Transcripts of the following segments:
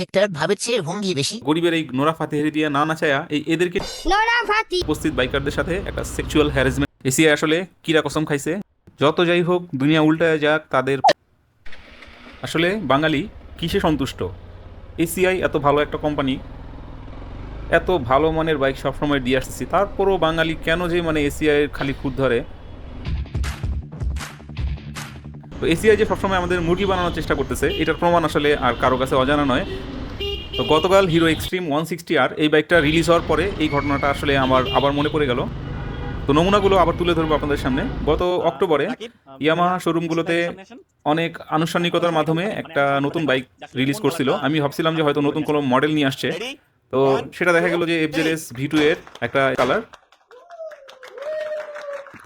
Hectare ভাবের চেয়ে ভঙ্গি বেশি। গরিবের এই নোরা ফাতেহারি দিয়ে না নাচায়া এই এদেরকে নোরা ফাতি উপস্থিত বাইকারদের সাথে একটা সেক্সুয়াল হ্যারাসমেন্ট এসিআই আসলে কিরা কসম খাইছে? যত যাই হোক দুনিয়া উল্টায় যাক তাদের আসলে বাঙালি কিসে সন্তুষ্ট? এসিআই এত ভালো একটা কোম্পানি এত ভালো মানের বাইক সবসময় দিয়ে আসতেছি। তারপরও বাঙালি কেন যে মানে এসিআই খালি খুদ ধরে? তো এসিআই যে সবসময় আমাদের মুরগি বানানোর চেষ্টা করতেছে, এটার প্রমাণ আসলে আর কারও কাছে অজানা নয়। তো গতকাল Hero Xtreme one sixty R এই বাইকটা রিলিজ হওয়ার পরে এই ঘটনাটা আসলে আমার, আবার মনে পড়ে গেল। তো নমুনাগুলো আবার তুলে ধরবো আপনাদের সামনে। গত অক্টোবরে ইয়ামাহা শোরুমগুলোতে অনেক আনুষ্ঠানিকতার মাধ্যমে একটা নতুন বাইক রিলিজ করছিল। আমি ভাবছিলাম যে হয়তো নতুন কোনো মডেল নিয়ে আসছে। তো সেটা দেখা গেল যে এফজেডএস ভি টু এর একটা কালার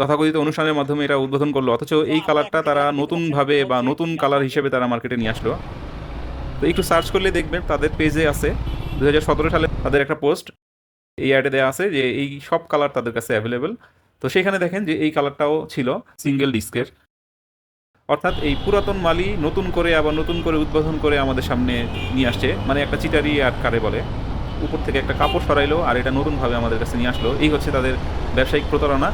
তথাকথিত অনুষ্ঠানের মাধ্যমে এটা উদ্বোধন করল। অথচ এই কালারটা তারা নতুনভাবে বা নতুন কালার হিসেবে তারা মার্কেটে নিয়ে আসলো। তো একটু সার্চ করলে দেখবেন তাদের পেজে আছে দু হাজার সতেরো সালে তাদের একটা পোস্ট এই অ্যাডে দেওয়া আছে যে এই সব কালার তাদের কাছে অ্যাভেলেবেল তো সেখানে দেখেন যে এই কালারটাও ছিল সিঙ্গেল ডিস্কের অর্থাৎ এই পুরাতন মালই নতুন করে আবার নতুন করে উদ্বোধন করে আমাদের সামনে নিয়ে আসছে। মানে একটা চিটারি আর কারে বলে। উপর থেকে একটা কাপড় সরাইলো আর এটা নতুনভাবে আমাদের কাছে নিয়ে আসলো। এই হচ্ছে তাদের ব্যবসায়িক প্রতারণা।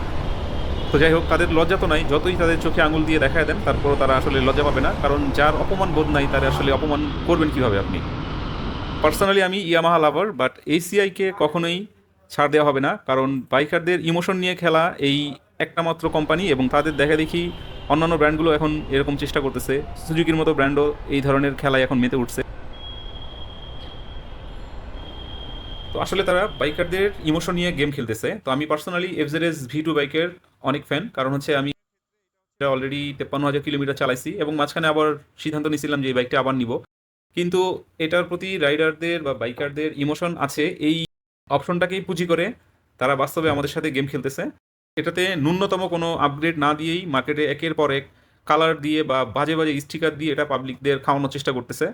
তো যাই হোক, তাদের লজ্জা তো নাই। যতই তাদের চোখে আঙুল দিয়ে দেখায় দেন, তারপরও তারা আসলে লজ্জা পাবে না। কারণ যার অপমান বোধ নাই, তারা আসলে অপমান করবেন কীভাবে আপনি? পার্সোনালি আমি ইয়ামাহা লাভার বাট এসিআইকে কখনোই ছাড় দেওয়া হবে না। কারণ বাইকারদের ইমোশন নিয়ে খেলা এই একটা মাত্র কোম্পানি এবং তাদের দেখা দেখি অন্যান্য ব্র্যান্ডগুলো এখন এরকম চেষ্টা করতেছে। সুজুকির মতো ব্র্যান্ডও এই ধরনের খেলায় এখন মেতে উঠছে। তো আসলে তারা বাইকারদের ইমোশন নিয়ে গেম খেলতেছে। তো আমি পার্সোনালি এফজেডএস ভি টু বাইকের অনেক ফ্যান কারণ হচ্ছে আমি এটা অলরেডি তেপ্পান্ন হাজার কিলোমিটার চালাইছি এবং মাঝখানে আবার সিদ্ধান্ত নিয়েছিলাম যে এই বাইকটা আবার নিব। কিন্তু এটার প্রতি রাইডারদের বা বাইকারদের ইমোশন আছে এই অপশনটাকেই পুঁজি করে তারা বাস্তবে আমাদের সাথে গেম খেলতেছে। এটাতে ন্যূনতম কোনো আপগ্রেড না দিয়েই মার্কেটে একের পর এক কালার দিয়ে বা বাজে বাজে স্টিকার দিয়ে এটা পাবলিকদের খাওয়ানোর চেষ্টা করতেছে।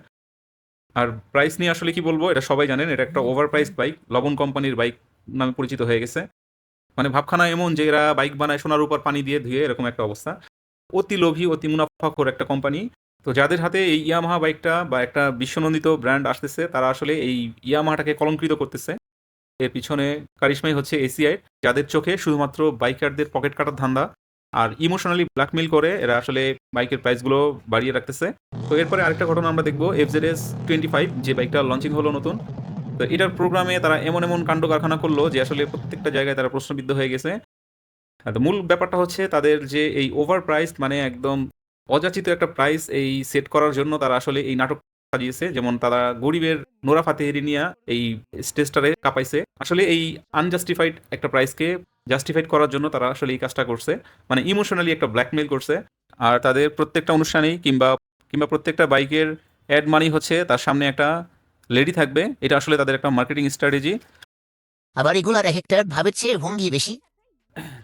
আর প্রাইস নিয়ে আসলে কি বলব এটা সবাই জানেন এটা একটা ওভার প্রাইস বাইক লবণ কোম্পানির বাইক নামে পরিচিত হয়ে গেছে। মানে ভাবখানা এমন যে এরা বাইক বানায় সোনার উপর পানি দিয়ে ধুয়ে এরকম একটা অবস্থা। অতি লোভী, অতি মুনাফাখোর একটা কোম্পানি তো যাদের হাতে এই ইয়ামাহা বাইকটা বা একটা বিশ্বনন্দিত ব্র্যান্ড আসতেছে, তারা আসলে এই ইয়ামাহাটাকে কলঙ্কৃত করতেছে। এর পিছনে কারিশমাই হচ্ছে এসিআই যাদের চোখে শুধুমাত্র বাইকারদের পকেট কাটার ধান্দা আর ইমোশনালি ব্ল্যাকমেল করে এরা আসলে বাইকের প্রাইসগুলো বাড়িয়ে রাখতেছে। তো এরপরে আরেকটা ঘটনা আমরা দেখব এফজেড এস টোয়েন্টি ফাইভ যে বাইকটা লঞ্চিং হলো নতুন। তো এটার প্রোগ্রামে তারা এমন এমন কাণ্ড কারখানা করল যে আসলে প্রত্যেকটা জায়গায় তারা প্রশ্নবিদ্ধ হয়ে গেছে। তো মূল ব্যাপারটা হচ্ছে তাদের যে এই ওভার প্রাইস মানে একদম অযাচিত একটা প্রাইস এই সেট করার জন্য তারা আসলে এই নাটক সাজিয়েছে। যেমন তারা গরিবের নোরা ফাতেহেরি নিয়া এই স্টেজটারে কাঁপাইছে। আসলে এই আনজাস্টিফাইড একটা প্রাইসকে জাস্টিফাইড করার জন্য তারা আসলে এই কাজটা করছে। মানে ইমোশনালি একটা ব্ল্যাকমেল করছে। আর তাদের প্রত্যেকটা অনুষ্ঠানেই কিংবা কিংবা প্রত্যেকটা বাইকের অ্যাড মানি হচ্ছে তার সামনে একটা লেডি থাকবে। এটা আসলে তাদের একটা মার্কেটিং স্ট্র্যাটেজি আবার এগুলার হেক্টর ভাবের চেয়ে ভঙ্গি বেশি।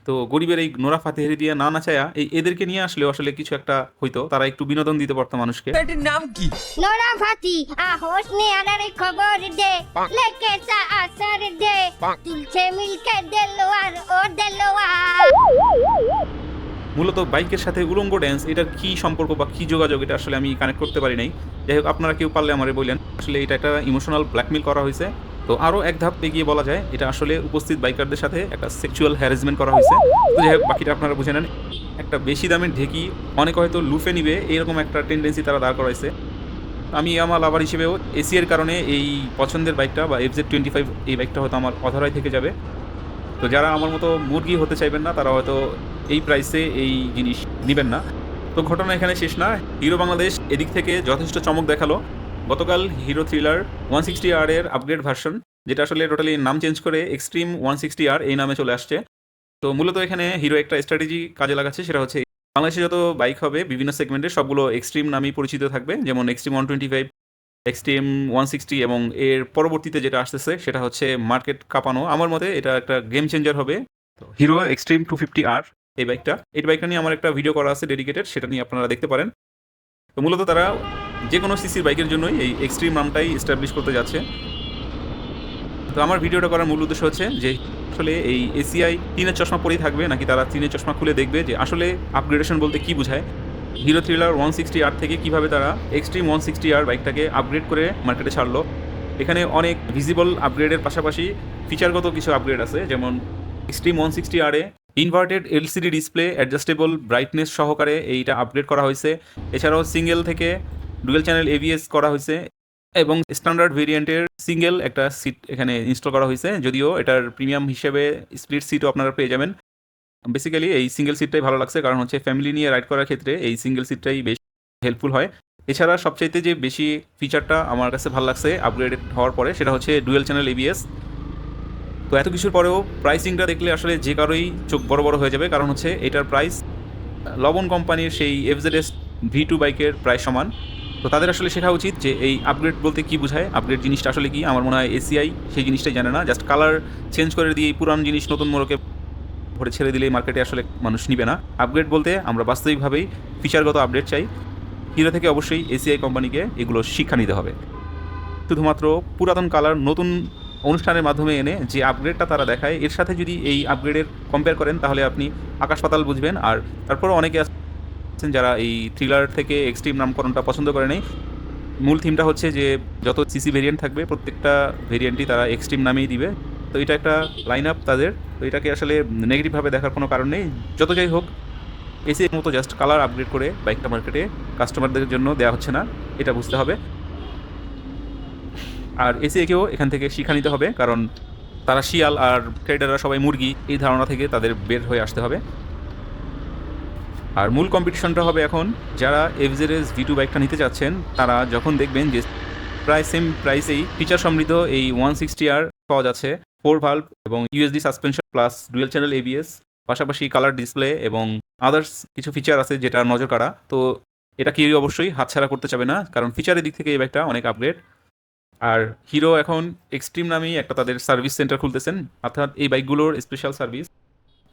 তো গরিবের এই নোরা ফাতেহারি দিয়ে না নাচায়া এই এদেরকে নিয়ে আসলে আসলে কিছু একটা হইতো। তারা একটু বিনোদন দিতে পারতো মানুষকে। এটির নাম কি? নোরা ফাতি আহোস নে আনার খবর দে। লেকে সা আসর দে। তুলছে মিলকে দেলোয়ার ও দেলোয়ার। মূলত বাইকের সাথে উলঙ্গ ড্যান্স এটার কি সম্পর্ক বা কি যোগাযোগ, এটা আসলে আমি কানেক্ট করতে পারি নাই। যাই হোক, আপনারা কেউ পারলে আমারে বললেন, আসলে এটা একটা ইমোশনাল ব্ল্যাকমেল করা হয়েছে। তো আরও এক ধাপ এগিয়ে বলা যায়, এটা আসলে উপস্থিত বাইকারদের সাথে একটা সেক্সুয়াল হ্যারাসমেন্ট করা হয়েছে। তো যাই হোক, বাকিটা আপনারা বুঝে নেন। একটা বেশি দামের ঢেকি, অনেকে হয়তো লুফে নিবে, এরকম একটা টেন্ডেন্সি তারা দাঁড় করাইছে। আমি আমার লাভার হিসেবেও এসি এর কারণে এই পছন্দের বাইকটা বা এফজেড টোয়েন্টি ফাইভ এই বাইকটা হয়তো আমার অধরাই থেকে যাবে। তো যারা আমার মতো মুরগি হতে চাইবেন না, তারা হয়তো এই প্রাইসে এই জিনিস নেবেন না। তো ঘটনা এখানে শেষ না। হিরো বাংলাদেশ এদিক থেকে যথেষ্ট চমক দেখাল। গতকাল Hero Thriller one sixty R এর আপগ্রেড ভার্সন যেটা আসলে টোটালি নাম চেঞ্জ করে এক্সট্রিম ওয়ান সিক্সটি আর এই নামে চলে আসছে। তো মূলত এখানে হিরো একটা স্ট্র্যাটেজি কাজে লাগাচ্ছে, সেটা হচ্ছে বাংলাদেশে যত বাইক হবে, বিভিন্ন সেগমেন্টে সবগুলো এক্সট্রিম নামেই পরিচিত থাকবে। যেমন Xtreme one twenty five Xtreme one sixty এবং এর পরবর্তীতে যেটা আসতেছে, সেটা হচ্ছে মার্কেট কাঁপানো আমার মতে এটা একটা গেম চেঞ্জার হবে। Hero Xtreme two fifty R এই বাইকটা এই বাইকটা নিয়ে আমার একটা ভিডিও করা আছে ডেডিকেটেড সেটা নিয়ে আপনারা দেখতে পারেন। তো মূলত তারা যে কোনো সিসির বাইকের জন্যই এই এক্সট্রিম নামটাই এস্টাবলিশ করতে যাচ্ছে। তো আমার ভিডিওটা করার মূল উদ্দেশ্য হচ্ছে যে, আসলে এই এসিআই তিনের চশমা পরেই থাকবে, নাকি তারা তিনের চশমা খুলে দেখবে যে, আসলে আপগ্রেডেশন বলতে কি বোঝায়? Hero Thriller one sixty R থেকে কীভাবে তারা এক্সট্রিম ওয়ান সিক্সটি আর বাইকটাকে আপগ্রেড করে মার্কেটে ছাড়লো। এখানে অনেক ভিজিবল আপগ্রেডের পাশাপাশি ফিচারগত কিছু আপগ্রেড আছে, যেমন এক্সট্রিম ওয়ান সিক্সটি আরে inverted LCD display adjustable brightness সহকারে এইটা আপগ্রেড করা হয়েছে। এছাড়াও সিঙ্গেল থেকে ডুয়েল চ্যানেল এবিএস করা হয়েছে এবং স্ট্যান্ডার্ড ভেরিয়েন্টের সিঙ্গেল একটা সিট এখানে ইনস্টল করা হয়েছে, যদিও এটার প্রিমিয়াম হিসেবে স্প্লিট সিটও আপনারা পেয়ে যাবেন। বেসিক্যালি এই সিঙ্গেল সিটটাই ভালো লাগছে, কারণ হচ্ছে ফ্যামিলি নিয়ে রাইড করার ক্ষেত্রে এই সিঙ্গেল সিটটাই বেশ হেল্পফুল হয়। এছাড়া সবচাইতে যে বেশি ফিচারটা আমার কাছে ভালো লাগছে আপগ্রেডেড হওয়ার পরে, সেটা হচ্ছে ডুয়েল চ্যানেল এবিএস তো এত কিছুর পরেও প্রাইসিংটা দেখলে আসলে যে কারোই চোখ বড় বড় হয়ে যাবে। কারণ হচ্ছে এটার প্রাইস লবণ কোম্পানির সেই এফজেডএস ভি টু বাইকের প্রায় সমান। তো তাদের আসলে শেখা উচিত যে এই আপগ্রেড বলতে কি বোঝায় আপগ্রেড জিনিসটা আসলে কি? আমার মনে হয় এসিআই সেই জিনিসটাই জানে না। জাস্ট কালার চেঞ্জ করে দিয়ে পুরান জিনিস নতুন মোড়কে ভরে ছেড়ে দিলেই মার্কেটে আসলে মানুষ নিবে না। আপগ্রেড বলতে আমরা বাস্তবিকভাবেই ফিচারগত আপডেট চাই। হিরো থেকে অবশ্যই এসিআই কোম্পানিকে এগুলো শিক্ষা নিতে হবে। শুধুমাত্র পুরাতন কালার নতুন অনুষ্ঠানের মাধ্যমে এনে যে আপগ্রেডটা তারা দেখায়, এর সাথে যদি এই আপগ্রেডের কম্পেয়ার করেন, তাহলে আপনি আকাশ পাতাল বুঝবেন। আর তারপরও অনেকে আছেন যারা এই থ্রিলার থেকে এক্সট্রিম নামকরণটা পছন্দ করে নেই। মূল থিমটা হচ্ছে যে, যত সিসি ভেরিয়েন্ট থাকবে, প্রত্যেকটা ভেরিয়েন্টই তারা এক্সট্রিম নামেই দিবে। তো এটা একটা লাইন আপ তাদের। তো এটাকে আসলে নেগেটিভভাবে দেখার কোনো কারণ নেই। যত যাই হোক এসি এর মতো জাস্ট কালার আপগ্রেড করে বাইকটা মার্কেটে কাস্টমারদের জন্য দেওয়া হচ্ছে না। এটা বুঝতে হবে। আর এসিএকেও এখান থেকে শিক্ষা নিতে হবে, কারণ তারা শিয়াল আর ট্রেডাররা সবাই মুরগি, এই ধারণা থেকে তাদের বের হয়ে আসতে হবে। আর মূল কম্পিটিশনটা হবে এখন, যারা এফজেরেস ভি টু বাইকটা নিতে চাচ্ছেন তারা যখন দেখবেন যে প্রায় সেম প্রাইসেই ফিচার সমৃদ্ধ এই ওয়ান সিক্সটি আর পাওয়া যাচ্ছে ফোর ভাল্ভ এবং USD suspension plus dual channel ABS পাশাপাশি কালার ডিসপ্লে এবং আদার্স কিছু ফিচার আছে যেটা নজর কাড়া। তো এটা কেউই অবশ্যই হাতছাড়া করতে চাবে না, কারণ ফিচারের দিক থেকে এই বাইকটা অনেক আপগ্রেড আর হিরো এখন এক্সট্রিম নামেই একটা তাদের সার্ভিস সেন্টার খুলতেছেন। অর্থাৎ এই বাইকগুলোর special service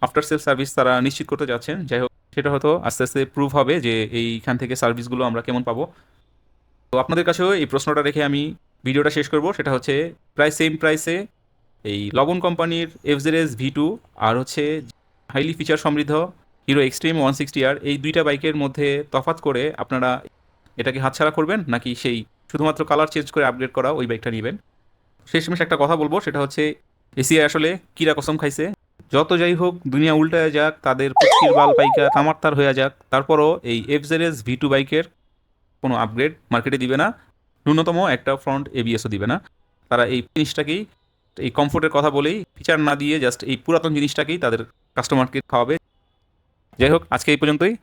after sale service তারা নিশ্চিত করতে যাচ্ছেন। যাই হোক, সেটা হয়তো আস্তে আস্তে প্রুভ হবে যে এইখান থেকে সার্ভিসগুলো আমরা কেমন পাবো। তো আপনাদের কাছেও এই প্রশ্নটা রেখে আমি ভিডিওটা শেষ করব। সেটা হচ্ছে প্রায় সেম প্রাইসে এই লবণ কোম্পানির এফজেরেস ভি টু আর হচ্ছে হাইলি ফিচার সমৃদ্ধ Hero Xtreme one sixty R এই দুইটা বাইকের মধ্যে তফাৎ করে আপনারা এটাকে হাতছাড়া করবেন নাকি সেই শুধুমাত্র কালার চেঞ্জ করে আপগ্রেড করা ওই বাইকটা নেবেন। শেষমেশ একটা কথা বলব, সেটা হচ্ছে এসিআই আসলে কিরা কসম খাইছে। যত যাই হোক, দুনিয়া উল্টায় যাক, তাদের পুষ্টির বাল পাইকা কামারতার হয়ে যাক, তারপরও এই এফজেরেস ভি টু বাইকের কোনো আপগ্রেড মার্কেটে দিবে না। ন্যূনতম একটা ফ্রন্ট এবিএসও দিবে না। তারা এই জিনিসটাকেই, এই কমফোর্টের কথা বলেই ফিচার না দিয়ে জাস্ট এই পুরাতন জিনিসটাকেই তাদের কাস্টমারকে খাওয়াবে। যাই হোক, আজকে এই পর্যন্তই।